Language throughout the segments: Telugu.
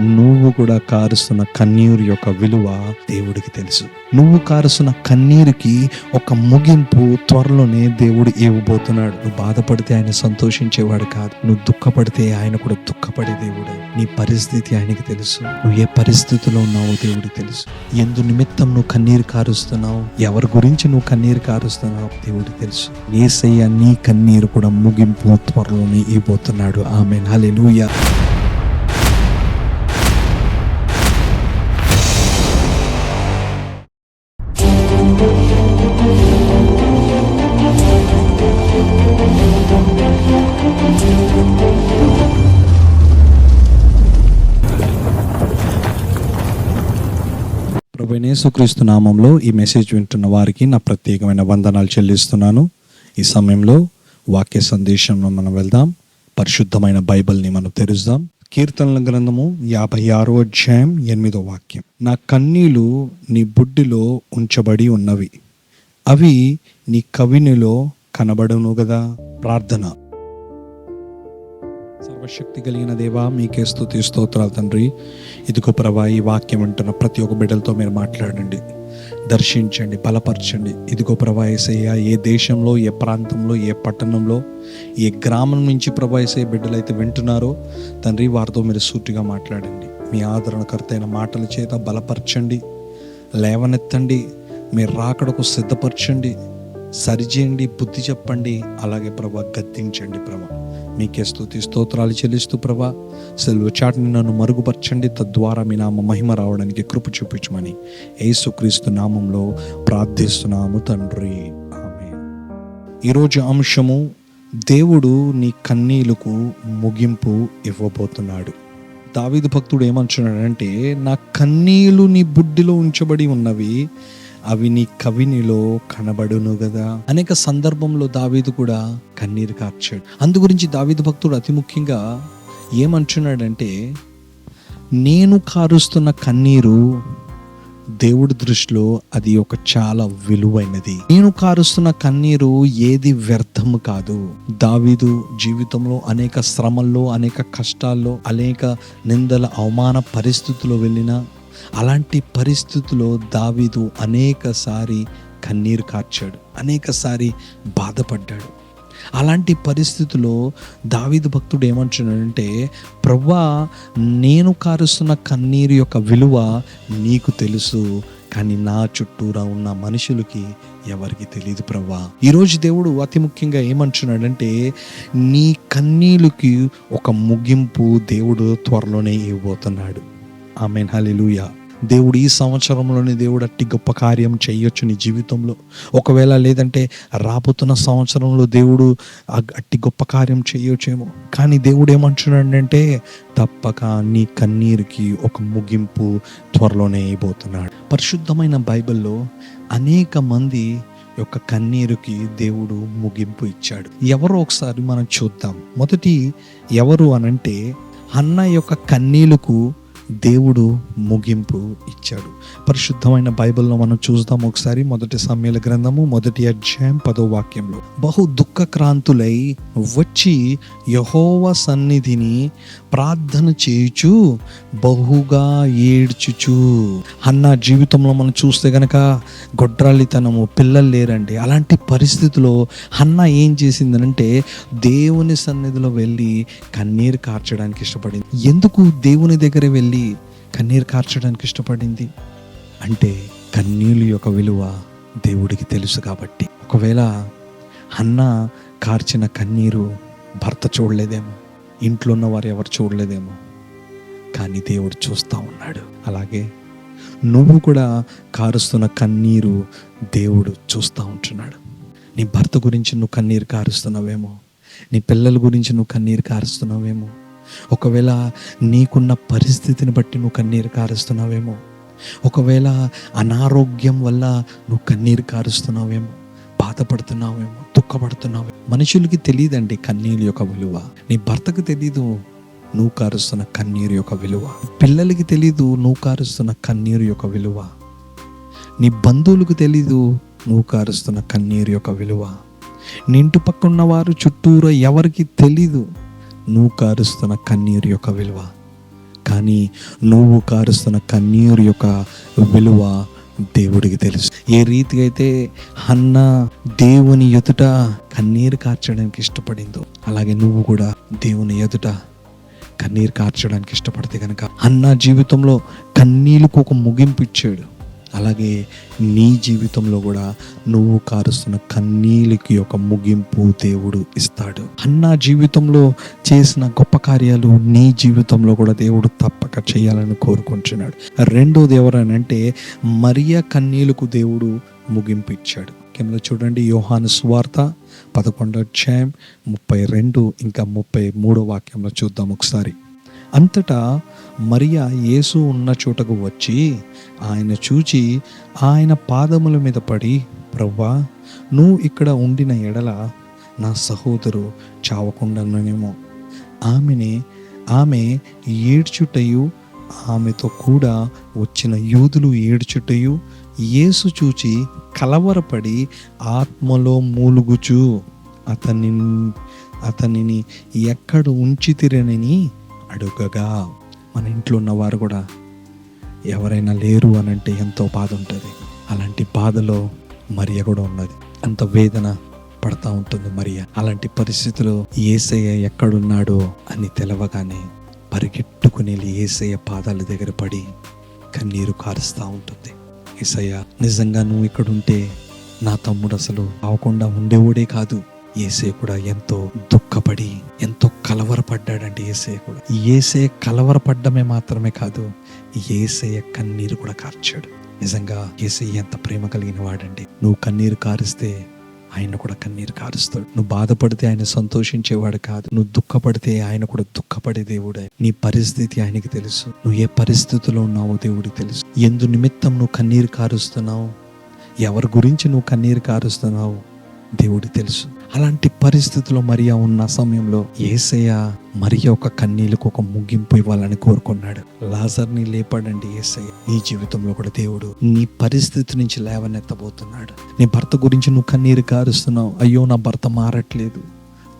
నువ్వు కూడా కారుస్తున్న కన్నీరు యొక్క విలువ దేవుడికి తెలుసు. నువ్వు కారుస్తున్న కన్నీరుకి ఒక ముగింపు త్వరలోనే దేవుడు ఇవ్వబోతున్నాడు. నువ్వు బాధపడితే ఆయన సంతోషించేవాడు కాదు. నువ్వు దుఃఖపడితే ఆయన కూడా దుఃఖపడే దేవుడు. నీ పరిస్థితి ఆయనకి తెలుసు. నువ్వు ఏ పరిస్థితిలో ఉన్నావో దేవుడికి తెలుసు. ఎందు నిమిత్తం నువ్వు కన్నీరు కారుస్తున్నావు ఎవరి గురించి నువ్వు కన్నీరు కారుస్తున్నావు దేవుడికి తెలుసు. ఏసయ్య నీ కన్నీరు కూడా ముగింపు త్వరలోనే ఇవ్వబోతున్నాడు. ఆమె హల్లెలూయా. ప్రభు నామంలో ఈ మెసేజ్ వింటున్న వారికి నా ప్రత్యేకమైన వందనాలు చెల్లిస్తున్నాను. ఈ సమయంలో వాక్య సందేశంలో మనం వెళ్దాం. పరిశుద్ధమైన బైబిల్ని మనం తెరుద్దాం కీర్తనల గ్రంథము యాభై ఆరో అధ్యాయం ఎనిమిదో వాక్యం. నా కన్నీలు నీ బుడ్డిలో ఉంచబడి ఉన్నవి. అవి నీ కవినిలో కనబడును కదా ప్రార్థన. సర్వశక్తి కలిగిన దేవా మీకే స్థుతి స్తోత్రాలు తండ్రి. ఇదిగో ప్రభా ఈ వాక్యం అంటున్న ప్రతి ఒక్క బిడ్డలతో మీరు మాట్లాడండి. దర్శించండి బలపరచండి. ఇదిగో ప్రభా ఏసయ్య ఏ దేశంలో ఏ ప్రాంతంలో ఏ పట్టణంలో ఏ గ్రామం నుంచి ప్రభా ఏసే బిడ్డలైతే వింటున్నారో తండ్రి వారితో మీరు సూటిగా మాట్లాడండి. మీ ఆదరణకర్త అయిన మాటల చేత బలపరచండి లేవనెత్తండి మీరు రాకడకు సిద్ధపరచండి. సరిచేయండి బుద్ధి చెప్పండి అలాగే ప్రభా గద్దించండి ప్రభా. మీకే స్థుతి స్తోత్రాలు చెల్లిస్తూ ప్రభా. సెలవు చాటుని నన్ను మరుగుపరచండి తద్వారా మీ నామ మహిమ రావడానికి కృప చూపించమని యేసుక్రీస్తు నామంలో ప్రార్థిస్తున్నాము తండ్రి. ఆమె ఈరోజు అంశము దేవుడు నీ కన్నీలకు ముగింపు ఇవ్వబోతున్నాడు. దావీదు భక్తుడు ఏమంటున్నాడంటే నా కన్నీలు నీ బుడ్డిలో ఉంచబడి ఉన్నవి అవి నీ కవినిలో కనబడును కదా అనేక సందర్భంలో దావీదు కూడా కన్నీరు కార్చాడు. అందు గురించి దావీదు భక్తుడు అతి ముఖ్యంగా ఏమంటున్నాడంటే నేను కారుస్తున్న కన్నీరు దేవుడి దృష్టిలో అది ఒక చాలా విలువైనది. నేను కారుస్తున్న కన్నీరు ఏది వ్యర్థము కాదు. దావీదు జీవితంలో అనేక శ్రమల్లో అనేక కష్టాల్లో అనేక నిందల అవమాన పరిస్థితుల్లో వెళ్ళిన అలాంటి పరిస్థితుల్లో దావీదు అనేకసారి కన్నీరు కార్చాడు అనేకసారి బాధపడ్డాడు. అలాంటి పరిస్థితుల్లో దావీదు భక్తుడు ఏమంటున్నాడంటే ప్రవ్వా నేను కారుస్తున్న కన్నీరు యొక్క విలువ నీకు తెలుసు కానీ నా చుట్టూరా ఉన్న మనుషులకి ఎవరికి తెలియదు ప్రవ్వా. ఈరోజు దేవుడు అతి ముఖ్యంగా ఏమంటున్నాడంటే నీ కన్నీళ్ళకి ఒక ముగింపు దేవుడు త్వరలోనే ఇవ్వబోతున్నాడు. ఆమెన్ హల్లెలూయా దేవుడు ఈ సంవత్సరంలోనే దేవుడు అట్టి గొప్ప కార్యం చేయొచ్చు నీ జీవితంలో. ఒకవేళ లేదంటే రాబోతున్న సంవత్సరంలో దేవుడు అట్టి గొప్ప కార్యం చేయొచ్చేమో. కానీ దేవుడు ఏమంటున్నాడంటే తప్పక నీ కన్నీరుకి ఒక ముగింపు త్వరలోనే అయిపోతున్నాడు. పరిశుద్ధమైన బైబిల్లో అనేక మంది యొక్క కన్నీరుకి దేవుడు ముగింపు ఇచ్చాడు. ఎవరో ఒకసారి మనం చూద్దాం. మొదటి ఎవరు అనంటే అన్న యొక్క కన్నీలకు దేవుడు ముగింపు ఇచ్చాడు. పరిశుద్ధమైన బైబిల్లో మనం చూద్దాం ఒకసారి మొదటి సమ్మెల గ్రంథము మొదటి అధ్యాయం పదో వాక్యంలో. బహు దుఃఖక్రాంతులై వచ్చి యహోవ సన్నిధిని ప్రార్థన చేయుచు బహుగా ఏడ్చుచు. అన్న జీవితంలో మనం చూస్తే గనక గొడ్రాలితనము పిల్లలు లేరండి. అలాంటి పరిస్థితిలో అన్న ఏం చేసిందనంటే దేవుని సన్నిధిలో వెళ్ళి కన్నీరు కార్చడానికి ఇష్టపడింది. ఎందుకు దేవుని దగ్గర వెళ్ళి కన్నీరు కార్చడానికి ఇష్టపడింది? అంటే కన్నీళ్ళు యొక్క విలువ దేవుడికి తెలుసు కాబట్టి. ఒకవేళ అన్న కార్చిన కన్నీరు భర్త చూడలేదేమో ఇంట్లో ఉన్న వారు ఎవరు చూడలేదేమో కానీ దేవుడు చూస్తూ ఉన్నాడు. అలాగే నువ్వు కూడా కారుస్తున్న కన్నీరు దేవుడు చూస్తూ ఉంటున్నాడు. నీ భర్త గురించి నువ్వు కన్నీరు కారుస్తున్నావేమో? నీ పిల్లల గురించి నువ్వు కన్నీరు కారుస్తున్నావేమో? ఒకవేళ నీకున్న పరిస్థితిని బట్టి నువ్వు కన్నీరు కారుస్తున్నావేమో? ఒకవేళ అనారోగ్యం వల్ల నువ్వు కన్నీరు కారుస్తున్నావేమో? బాధపడుతున్నావేమో? దుఃఖపడుతున్నావేమో? మనుషులకి తెలియదండి కన్నీరు యొక్క విలువ. నీ భర్తకు తెలీదు. నువ్వు కారుస్తున్న కన్నీరు యొక్క విలువ. పిల్లలకి తెలీదు నువ్వు కారుస్తున్న కన్నీరు యొక్క విలువ. నీ బంధువులకు తెలీదు నువ్వు కారుస్తున్న కన్నీరు యొక్క విలువ. నీ ఇంటి పక్కన వారు చుట్టూరా ఎవరికి తెలీదు నువ్వు కారుస్తున్న కన్నీరు యొక్క విలువ. కానీ నువ్వు కారుస్తున్న కన్నీరు యొక్క విలువ దేవుడికి తెలుసు. ఏ రీతిగా అయితే అన్న దేవుని ఎదుట కన్నీరు కార్చడానికి ఇష్టపడిందో అలాగే నువ్వు కూడా దేవుని ఎదుట కన్నీరు కార్చడానికి ఇష్టపడితే కనుక అన్న జీవితంలో కన్నీళ్ళకు ఒక ముగింపు ఇచ్చాడు. అలాగే నీ జీవితంలో కూడా నువ్వు కారుస్తున్న కన్నీళ్ళకి ఒక ముగింపు దేవుడు ఇస్తాడు. అన్న జీవితంలో చేసిన గొప్ప కార్యాలు నీ జీవితంలో కూడా దేవుడు తప్పక చేయాలని కోరుకుంటున్నాడు. రెండోది ఎవరనంటే మరియ కన్నీళ్ళకు దేవుడు ముగింపు ఇచ్చాడు. వాక్యంలో చూడండి యోహాను స్వార్త పదకొండో అధ్యాయం ముప్పై రెండు ఇంకా ముప్పై మూడో వాక్యంలో చూద్దాం ఒకసారి. అంతటా మరియా యేసు ఉన్న చోటకు వచ్చి ఆయన చూచి ఆయన పాదముల మీద పడి ప్రవ్వా నువ్వు ఇక్కడ ఉండిన ఎడల నా సహోదరు చావకుండానేమో. ఆమెని ఆమె ఏడ్చుటయు ఆమెతో కూడా వచ్చిన యూదులు ఏడ్చుటయు యేసు చూచి కలవరపడి ఆత్మలో మూలుగుచు అతని అతనిని ఎక్కడ ఉంచితిరనని అడుగగా. మన ఇంట్లో ఉన్నవారు కూడా ఎవరైనా లేరు అని అంటే ఎంతో బాధ ఉంటుంది అలాంటి బాధలో మరియ కూడా ఉన్నది. అంత వేదన పడతా ఉంటుంది మరియ. అలాంటి పరిస్థితిలో ఏసయ్య ఎక్కడున్నాడో అని తెలవగానే పరిగెట్టుకుని ఏసయ్య పాదాల దగ్గర పడి కన్నీరు కారుస్తూ ఉంటుంది. ఏసయ్య నిజంగా నువ్వు ఇక్కడుంటే నా తమ్ముడు అసలు అవకుండా ఉండేవాడే కాదు. ఏసే కూడా ఎంతో దుఃఖపడి ఎంతో కలవరపడ్డాడంటే ఏసే కూడా. ఏసే కలవరపడ్డమే మాత్రమే కాదు ఏసయ్య కన్నీరు కూడా కార్చాడు. నిజంగా ఏసయ్య ఎంత ప్రేమ కలిగిన వాడండి నువ్వు కన్నీరు కారిస్తే ఆయన కూడా కన్నీరు కారుస్తాడు. నువ్వు బాధపడితే ఆయన సంతోషించేవాడు కాదు. నువ్వు దుఃఖపడితే ఆయన కూడా దుఃఖపడే దేవుడే నీ పరిస్థితి ఆయనకి తెలుసు. నువ్వు ఏ పరిస్థితిలో ఉన్నావో దేవుడికి తెలుసు. ఎందు నిమిత్తం నువ్వు కన్నీరు కారుస్తున్నావు? ఎవరి గురించి నువ్వు కన్నీరు కారుస్తున్నావు? దేవుడికి తెలుసు. అలాంటి పరిస్థితిలో మరియా ఉన్న సమయంలో ఏసయ్య మరి ఒక కన్నీళ్ళకు ఒక ముగింపు ఇవ్వాలని కోరుకున్నాడు. లాజర్ని లేపాడండి ఏసయ్య. నీ జీవితంలో కూడా దేవుడు నీ పరిస్థితి నుంచి లేవనెత్తబోతున్నాడు. నీ భర్త గురించి నువ్వు కన్నీరు కారుస్తున్నావు అయ్యో నా భర్త మారట్లేదు.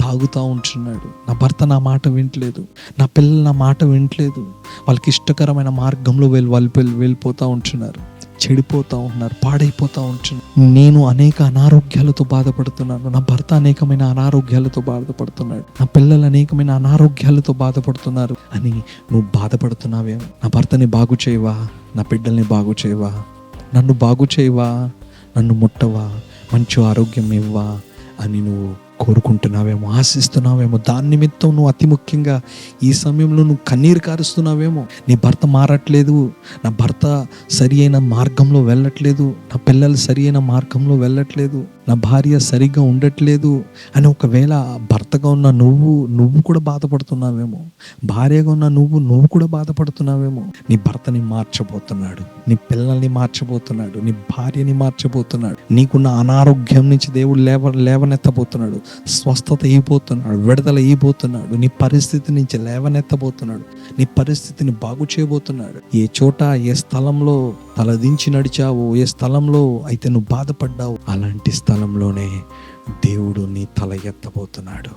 తాగుతూ ఉంటున్నాడు. నా భర్త నా మాట వింటలేదు. నా పిల్లలు నా మాట వింటలేదు. వాళ్ళకి ఇష్టకరమైన మార్గంలో వెళ్ళి వాళ్ళు వెళ్ళిపోతూ ఉంటున్నారు. చెడిపోతూ ఉంటున్నారు పాడైపోతూ ఉంటున్నారు. నేను అనేక అనారోగ్యాలతో బాధపడుతున్నాను. నా భర్త అనేకమైన అనారోగ్యాలతో బాధపడుతున్నాడు. నా పిల్లలు అనేకమైన అనారోగ్యాలతో బాధపడుతున్నారు. అని నువ్వు బాధపడుతున్నావేమో. నా భర్తని బాగు చేయవా? నా బిడ్డల్ని బాగు చేయవా? నన్ను బాగు చేయవా? నన్ను ముట్టవా? మంచి ఆరోగ్యం ఇవ్వా? అని నువ్వు కోరుకుంటున్నావేమో ఆశిస్తున్నావేమో దాని నిమిత్తం నువ్వు అతి ముఖ్యంగా ఈ సమయంలో నువ్వు కన్నీరు కారుస్తున్నావేమో. నీ భర్త మారట్లేదు నా భర్త సరి అయిన మార్గంలో వెళ్ళట్లేదు నా పిల్లలు సరి అయిన మార్గంలో వెళ్ళట్లేదు. నా భార్య సరిగ్గా ఉండట్లేదు అని ఒకవేళ భర్తగా ఉన్న నువ్వు నువ్వు కూడా బాధపడుతున్నావేమో భార్యగా ఉన్న నువ్వు నువ్వు కూడా బాధపడుతున్నావేమో నీ భర్తని మార్చబోతున్నాడు నీ పిల్లల్ని మార్చబోతున్నాడు నీ భార్యని మార్చబోతున్నాడు నీకున్న అనారోగ్యం నుంచి దేవుడు లేవ లేవనెత్తబోతున్నాడు స్వస్థత అయిపోతున్నాడు విడుదల అయిపోతున్నాడు నీ పరిస్థితి నుంచి లేవనెత్తబోతున్నాడు నీ పరిస్థితిని బాగు చేయబోతున్నాడు. ఏ చోట ఏ స్థలంలో తలదించి నడిచావో ఏ స్థలంలో అయితే నువ్వు బాధపడ్డావు అలాంటి స్థలంలోనే దేవుడు నీ తల ఎత్తబోతున్నాడు.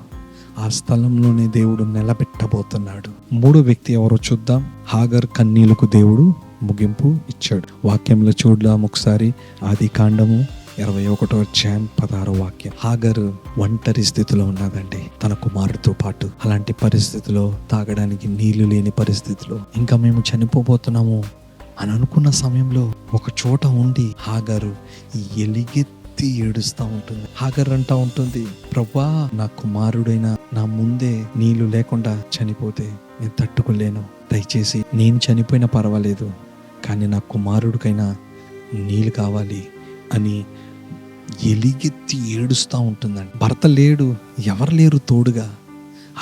ఆ స్థలంలోనే దేవుడు నిలబెట్టబోతున్నాడు. మూడో వ్యక్తి ఎవరో చూద్దాం. హాగర్ కన్నీలకు దేవుడు ముగింపు ఇచ్చాడు. వాక్యంలో చూద్దాం ఒకసారి. ఆది కాండము ఇరవై ఒకటో అధ్యాయం పదహారో వాక్యం. హాగర్ ఒంటరి స్థితిలో ఉన్నదండి తన కుమారుడితో పాటు అలాంటి పరిస్థితిలో తాగడానికి నీళ్ళు లేని పరిస్థితిలో. ఇంకా మేము చనిపోబోతున్నాము. అని అనుకున్న సమయంలో ఒక చోట ఉండి హాగరు ఎలిగెత్తి ఏడుస్తూ ఉంటుంది. హాగర్ అంటా ఉంటుంది ప్రభా నా కుమారుడైన నా ముందే నీళ్ళు లేకుండా చనిపోతే నేను తట్టుకోలేను. దయచేసి నేను చనిపోయినా పర్వాలేదు కానీ నా కుమారుడికైనా నీళ్ళు కావాలి అని ఎలిగెత్తి ఏడుస్తూ ఉంటుందండి. భర్త లేడు ఎవరు లేరు తోడుగా.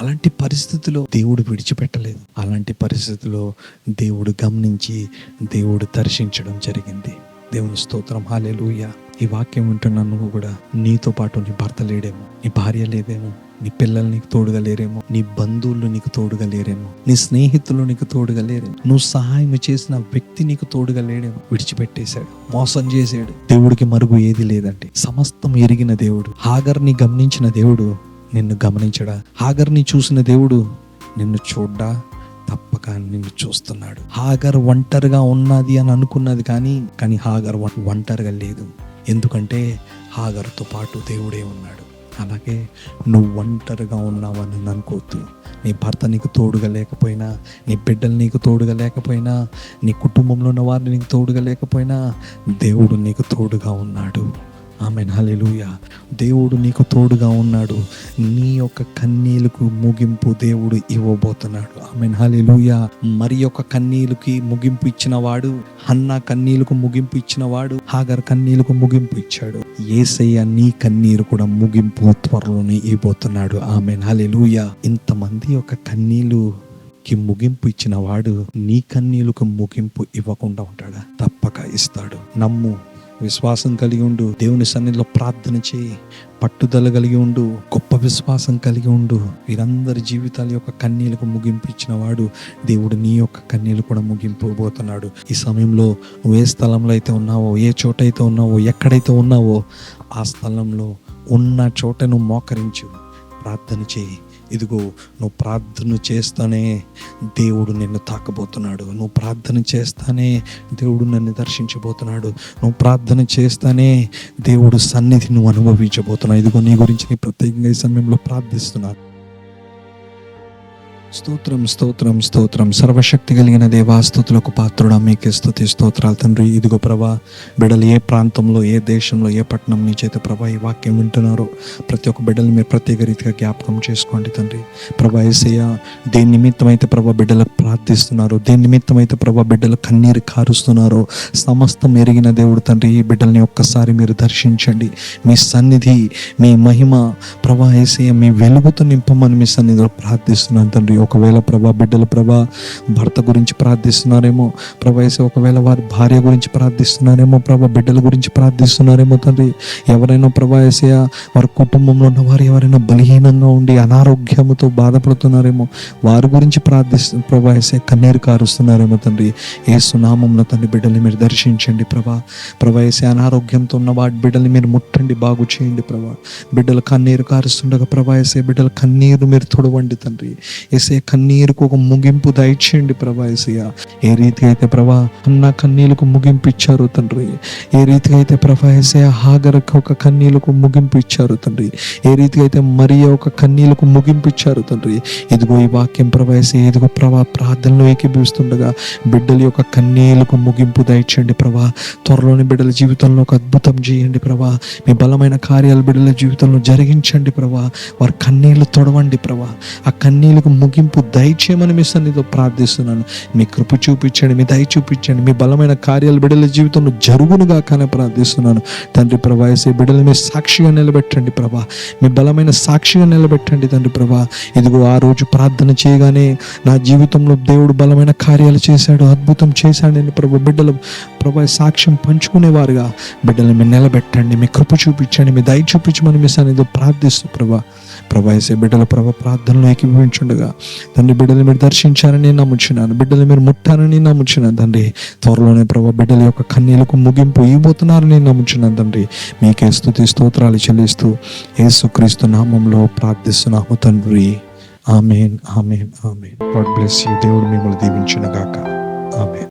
అలాంటి పరిస్థితిలో దేవుడు విడిచిపెట్టలేదు. అలాంటి పరిస్థితిలో దేవుడు గమనించి దేవుడు దర్శించడం జరిగింది. దేవుని స్తోత్రం. హాలేలుయ ఈ వాక్యం వింటున్న నువ్వు కూడా నీతో పాటు నీ భర్త లేడేమో నీ భార్య లేదేమో నీ పిల్లలు నీకు తోడుగా లేరేమో నీ బంధువులు నీకు తోడుగా లేరేమో నీ స్నేహితులు నీకు తోడుగా లేరేమో నువ్వు సహాయం చేసిన వ్యక్తి నీకు తోడుగా లేడేమో విడిచిపెట్టేశాడు మోసం చేశాడు. దేవుడికి మరుగు ఏది లేదంటే సమస్తం ఎరిగిన దేవుడు హాగర్ని గమనించిన దేవుడు నిన్ను గమనించడా? హాగర్ని చూసిన దేవుడు నిన్ను చూడ్డా? తప్పక నిన్ను చూస్తున్నాడు. హాగర్ ఒంటరిగా ఉన్నది అని అనుకున్నది కానీ కానీ హాగర్ ఒంటరిగా లేదు. ఎందుకంటే హాగర్తో పాటు దేవుడే ఉన్నాడు. అలాగే నువ్వు ఒంటరిగా ఉన్నావని అనుకోవద్దు నీ భర్త నీకు తోడుగా లేకపోయినా నీ బిడ్డలు నీకు తోడుగా లేకపోయినా నీ కుటుంబంలో ఉన్న వారిని నీకు తోడుగా లేకపోయినా దేవుడు నీకు తోడుగా ఉన్నాడు. ఆమె హలెలుయ దేవుడు నీకు తోడుగా ఉన్నాడు. నీ యొక్క కన్నీలకు ముగింపు దేవుడు ఇవ్వబోతున్నాడు. ఆమె హలెలుయ మరి యొక్క కన్నీలుకి ముగింపు ఇచ్చిన వాడు కన్నీలకు ముగింపు ఇచ్చిన వాడు హాగర్ కన్నీలకు ముగింపు ఇచ్చాడు. ఏసయ్య నీ కన్నీరు కూడా ముగింపు త్వరలోనే ఇవ్వబోతున్నాడు. ఆమె హలెలుయ ఇంతమంది యొక్క కన్నీలు కి ముగింపు ఇచ్చిన వాడు నీ కన్నీలకు ముగింపు ఇవ్వకుండా ఉంటాడా? తప్పక ఇస్తాడు. నమ్ము. విశ్వాసం కలిగి ఉండు. దేవుని సన్నిధిలో ప్రార్థన చేయి. పట్టుదల కలిగి ఉండు. గొప్ప విశ్వాసం కలిగి ఉండు. వీరందరి జీవితాల యొక్క కన్నీలకు ముగింపు ఇచ్చిన వాడు దేవుడు నీ యొక్క కన్నీలు కూడా ముగింపబోతున్నాడు. ఈ సమయంలో నువ్వు ఏ స్థలంలో అయితే ఉన్నావో ఏ చోట అయితే ఉన్నావో ఎక్కడైతే ఉన్నావో ఆ స్థలంలో ఉన్న చోటను మోకరించు. ప్రార్థన చేయి. ఇదిగో నువ్వు ప్రార్థన చేస్తానే దేవుడు నిన్ను తాకబోతున్నాడు. నువ్వు ప్రార్థన చేస్తానే దేవుడు నన్ను దర్శించబోతున్నాడు. నువ్వు ప్రార్థన చేస్తానే దేవుడు సన్నిధి నువ్వు అనుభవించబోతున్నావు. ఇదిగో నీ గురించి నేను ప్రత్యేకంగా ఈ సమయంలో ప్రార్థిస్తున్నాను. స్తోత్రం స్తోత్రం స్తోత్రం. సర్వశక్తి కలిగిన దేవా స్థుతులకు పాత్రుడా మీకే స్థుతి స్తోత్రాలు తండ్రి. ఇదిగో ప్రభా బిడ్డలు ఏ ప్రాంతంలో ఏ దేశంలో ఏ పట్టణం నీ చేత ప్రభా ఈ వాక్యం వింటున్నారో ప్రతి ఒక్క బిడ్డలు మీరు ప్రత్యేక రీతిగా జ్ఞాపకం చేసుకోండి తండ్రి. ప్రభా ఏసయ్య దేని నిమిత్తమైతే ప్రభా బిడ్డలకు ప్రార్థిస్తున్నారు దేని నిమిత్తం అయితే ప్రభా బిడ్డలు కన్నీరు కారుస్తున్నారో సమస్తం ఎరిగిన దేవుడు తండ్రి ఈ బిడ్డల్ని ఒక్కసారి మీరు దర్శించండి. మీ సన్నిధి మీ మహిమ ప్రభా ఏసయ్య మీ వెలుగుతో నింపమని మీ సన్నిధిలో ప్రార్థిస్తున్నాను తండ్రి. ఒకవేళ ప్రభా బిడ్డల ప్రభా భర్త గురించి ప్రార్థిస్తున్నారేమో ప్రభా ఒకవేళ వారి భార్య గురించి ప్రార్థిస్తున్నారేమో ప్రభా బిడ్డల గురించి ప్రార్థిస్తున్నారేమో తండ్రి ఎవరైనా ప్రభా వారి కుటుంబంలో ఉన్న వారు ఎవరైనా బలహీనంగా ఉండి అనారోగ్యముతో బాధపడుతున్నారేమో వారి గురించి ప్రార్థిస్తు ప్రభా కన్నీరు కారుస్తున్నారేమో తండ్రి ఏ సునామంలో తండ్రి బిడ్డల్ని మీరు దర్శించండి ప్రభా ప్రభా అనారోగ్యంతో ఉన్న వాటి బిడ్డల్ని మీరు ముట్టండి బాగు చేయండి ప్రభా బిడ్డలు కన్నీరు కారుస్తుండగా ప్రభా ఏసే బిడ్డల కన్నీరు మీరు తొడవండి తండ్రి ఏసే కన్నీరుకు ఒక ముగింపు దయచేయండి ప్రభా ఏసయ్య ఏ రీతిగా అయితే ప్రభా అన్న కన్నీలకు ముగింపు ఇచ్చారు తండ్రి. ఏ రీతిగా అయితే ప్రభా ఏసయ్య హాగరకు ఒక కన్నీలకు ముగింపు ఇచ్చారు తండ్రి. ఏ రీతిగా అయితే మరియ ఒక కన్నీలకు ముగింపు ఇచ్చారు తండ్రి. ఇదిగో ఈ వాక్యం ప్రభా ఏసయ్య ఇదిగో ప్రభా ప్రార్థనలో ఏకీభవిస్తుండగా బిడ్డల యొక్క కన్నీలకు ముగింపు దయచేయండి ప్రభా. త్వరలోని బిడ్డల జీవితంలో ఒక అద్భుతం చేయండి ప్రభా. మీ బలమైన కార్యాలు బిడ్డల జీవితంలో జరిగించండి ప్రభా. వారి కన్నీళ్ళు తొడవండి ప్రభా. ఆ కన్నీళ్ళకు ముగింపు దయచేయమని మీ సన్నిధిలో ప్రార్థిస్తున్నాను. మీ కృప చూపించండి మీ దయ చూపించండి మీ బలమైన కార్యాలు బిడ్డల జీవితంలో జరుగునుగా కానీ ప్రార్థిస్తున్నాను. తండ్రి ప్రభా వేసే బిడ్డలు మీ సాక్షిగా నిలబెట్టండి ప్రభా. మీ బలమైన సాక్షిగా నిలబెట్టండి తండ్రి ప్రభా. ఇదిగో ఆ రోజు ప్రార్థన చేయగానే నా జీవితంలో దేవుడు బలమైన కార్యాలు చేశాడు అద్భుతం చేశాడని ప్రభు బిడ్డలు ప్రభా సాక్ష్యం పంచుకునేవారుగా. బిడ్డలు మీరు నిలబెట్టండి మీ కృప చూపించండి మీ దయ చూపించమని మీ సన్నిధిలో ప్రార్థిస్తూ ప్రభా. ప్రభా వేసే బిడ్డల ప్రభా ప్రార్థనలో ఏకీభవించుండగా. తండ్రి బిడ్డలు మీరు దర్శించారని నమ్ముచున్నాను. బిడ్డలు మీరు ముట్టారని నమ్ముచున్నాను తండ్రి. త్వరలోనే ప్రభా బిడ్డల యొక్క కన్నీలకు ముగింపు ఇవ్వబోతున్నారని నమ్ముచున్నాను తండ్రి. మీకే స్థుతి స్తోత్రాలు చెల్లిస్తూ ఏసుక్రీస్తు నామంలో ప్రార్థిస్తున్నాము తండ్రి. Amen amen amen. God bless you. దేవుడు మిమ్మల్ని దీవించిన గాక ఆమెన్.